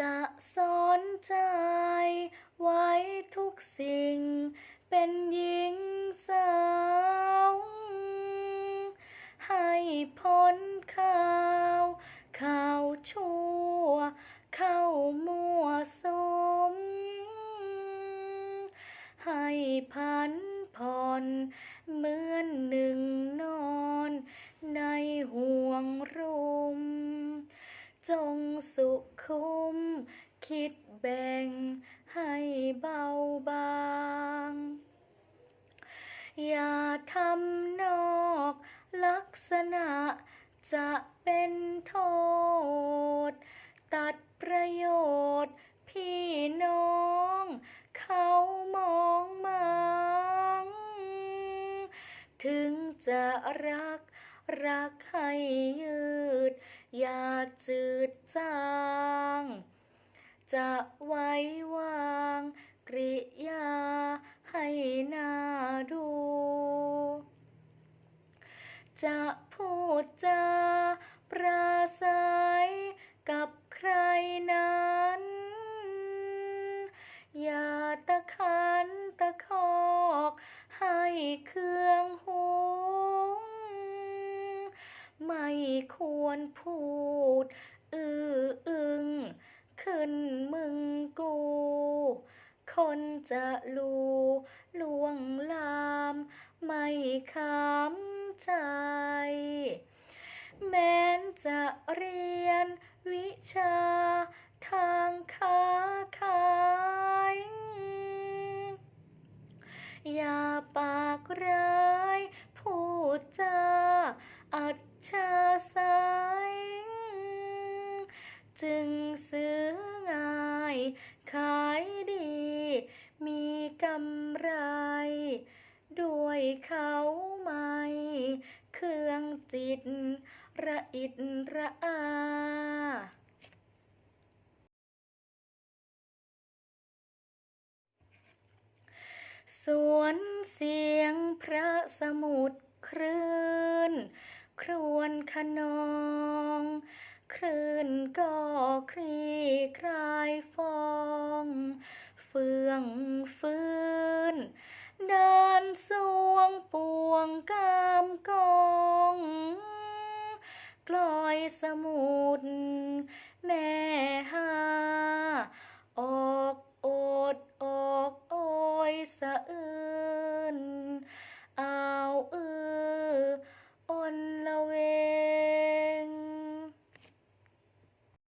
จะสนใจไว้ทุกสิ่ง เป็นหญิงสาว ให้พ้นข่าว ข่าวชั่ว เข้ามั่วสม ให้พันผ่อนเหมือนหนึ่งนอน ในห่วงรุมจง สุขุม คิดแบ่งให้เบาบาง อย่าทำนอกลักษณะจะเป็นโทษ ตัดประโยชน์พี่น้อง เขามองมัง ถึงจะรักรักให้ จืดจาง จะไว้วางกริยาให้น่าดู จะพูดจาปราศัยกับใครนั้น อย่าตะคันตะคอกให้เครื่องหงไม่ควรพูด อืออึงขึ้นมึงกู คนจะรู้ลวงลาม ไม่ค้ำใจ แม้นจะเรียนวิชาทางค้าขาย อย่าปากร้าย พูดจาอัจฉา ขายดี มีกำไร ด้วยเขาไม่เครื่องจิต ระอิดระอาสวนเสียงพระสมุทรครื่น ครวญขนอง คลื่นก็คลีคลายฟอง เฟื่องฟื้น ด้านสวงปวงกามกองกลอง